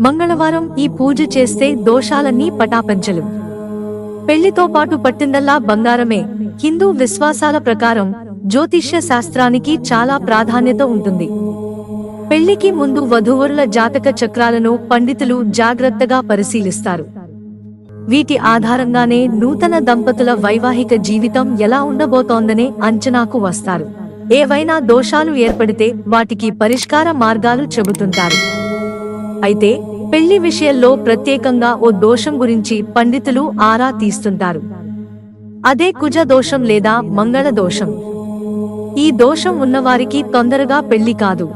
మంగళవారం ఈ పూజ చేస్తే దోషాలన్నీ పటాపంచలు. పెళ్ళితో పాటు పట్టిందల్లా బంగారమే. హిందూ విశ్వాసాల ప్రకారం జ్యోతిష్య శాస్త్రానికి చాలా ప్రాధాన్యత ఉంటుంది. పెళ్ళికి ముందు వధూవరుల జాతక చక్రాలను పండితులు జాగ్రత్తగా పరిశీలిస్తారు. వీటి ఆధారంగానే నూతన దంపతుల వైవాహిక జీవితం ఎలా ఉండబోతోందనే అంచనాకు వస్తారు. ఏవైనా దోషాలు ఏర్పడితే వాటికి పరిష్కార మార్గాలు చెబుతుంటారు. అయితే పెళ్ళి విషయంలో ప్రత్యేకంగా ఓ దోషం గురించి పండితులు ఆరా తీస్తుంటారు. అదే కుజ దోషం లేదా మంగళ దోషం. ఈ దోషం ఉన్నవారికి తొందరగా పెళ్ళి కాదు.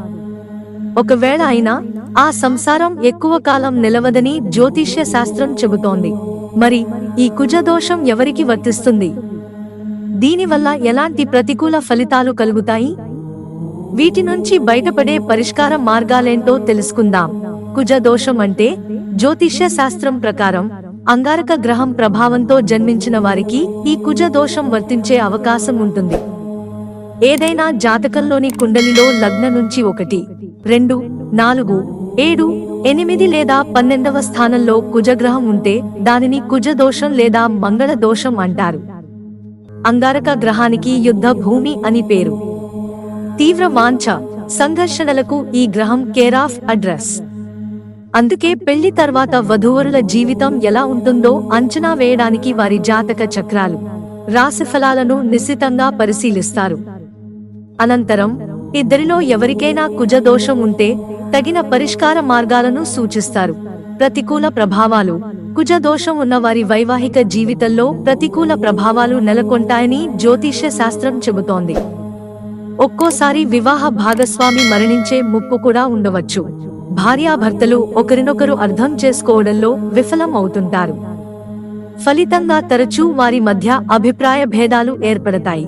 ఒకవేళ అయినా ఆ సంసారం ఎక్కువ కాలం నిలవదని జ్యోతిష్య శాస్త్రం చెబుతోంది. మరి ఈ కుజ దోషం ఎవరికి వర్తిస్తుంది? దీనివల్ల ఎలాంటి ప్రతికూల ఫలితాలు కలుగుతాయి? వీటి నుంచి బయటపడే పరిష్కార మార్గాలేంటో తెలుసుకుందాం. కుజ దోషం అంటే జ్యోతిష్య శాస్త్రం ప్రకారం అంగారక గ్రహం ప్రభావంతో జన్మించిన వారికి ఈ కుజ దోషం వర్తించే అవకాశం ఉంటుంది. ఏదైనా జాతకంలోని కుండలిలో లగ్న నుంచి ఒకటి రెండు నాలుగు ఏడు ఎనిమిది లేదా పన్నెండవ స్థానంలో కుజగ్రహం ఉంటే దానిని కుజ దోషం లేదా మంగళ దోషం అంటారు. అంగారక గ్రహానికి యుద్ధ భూమి అని పేరు. తీవ్ర వాంఛ సంఘర్షణలకు ఈ గ్రహం కేరాఫ్ అడ్రస్. అందుకే పెళ్ళి తర్వాత వధూవరుల జీవితం ఎలా ఉంటుందో అంచనా వేయడానికి వారి జాతక చక్రాలు రాశిఫలాలను నిశ్చితంగా పరిశీలిస్తారు. అనంతరం ఇద్దరిలో ఎవరికైనా కుజదోషం ఉంటే తగిన పరిష్కార మార్గాలను సూచిస్తారు. ప్రతికూల ప్రభావాలు కుజదోషం ఉన్న వారి వైవాహిక జీవితంలో ప్రతికూల ప్రభావాలు నెలకొంటాయని జ్యోతిష్య శాస్త్రం చెబుతోంది. ఒక్కోసారి వివాహ భాగస్వామి మరణించే ముప్పు కూడా ఉండవచ్చు. భార్యాభర్తలు ఒకరినొకరు అర్థం చేసుకోవడంలో విఫలం అవుతుంటారు ఫలితంగా తరచూ వారి మధ్య అభిప్రాయ భేదాలు ఏర్పడతాయి.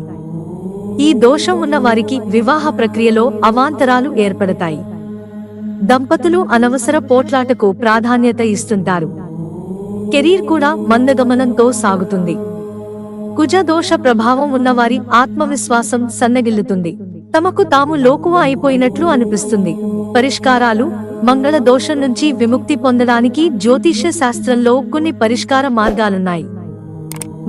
ఈ దోషం ఉన్న వారికి వివాహ ప్రక్రియలో అవాంతరాలు ఏర్పడతాయి. దంపతులు అనవసర పోట్లాటకు ప్రాధాన్యత ఇస్తుంటారు. కెరీర్ కూడా మందగమనంతో సాగుతుంది. కుజ దోష ప్రభావం ఉన్నవారి ఆత్మవిశ్వాసం సన్నగిల్లుతుంది. తమకు తాము లోకువ అయిపోయినట్లు అనిపిస్తుంది. పరిష్కారాలు మంగళ దోషం నుంచి విముక్తి పొందడానికి జ్యోతిష్య శాస్త్రంలో కొన్ని పరిష్కార మార్గాలున్నాయి.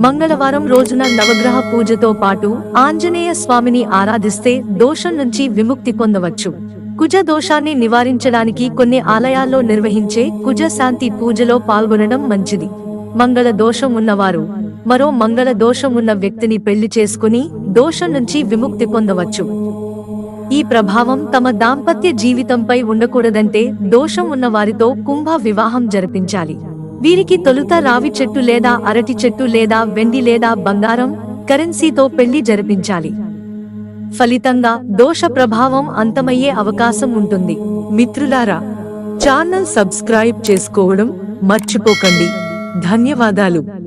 మంగళవారం రోజున నవగ్రహ పూజతో పాటు ఆంజనేయ స్వామిని ఆరాధిస్తే దోషం నుంచి విముక్తి పొందవచ్చు. కుజ దోషాన్ని నివారించడానికి కొన్ని ఆలయాల్లో నిర్వహించే కుజ శాంతి పూజలో పాల్గొనడం మంచిది. మంగళ దోషం ఉన్నవారు మరో మంగళ దోషం ఉన్న వ్యక్తిని పెళ్ళి చేసుకుని దోషం నుంచి విముక్తి పొందవచ్చు. ఈ ప్రభావం తమ దాంపత్య జీవితంపై ఉండకూడదంటే దోషం ఉన్న వారితో కుంభ వివాహం జరిపించాలి. వీరికి తొలుత రావి చెట్టు లేదా అరటి చెట్టు లేదా వెండి లేదా బంగారం కరెన్సీతో పెళ్ళి జరిపించాలి. ఫలితంగా దోష ప్రభావం అంతమయ్యే అవకాశం ఉంటుంది. మిత్రులారా ఛానల్ సబ్స్క్రైబ్ చేసుకోవడం మర్చిపోకండి. ధన్యవాదాలు.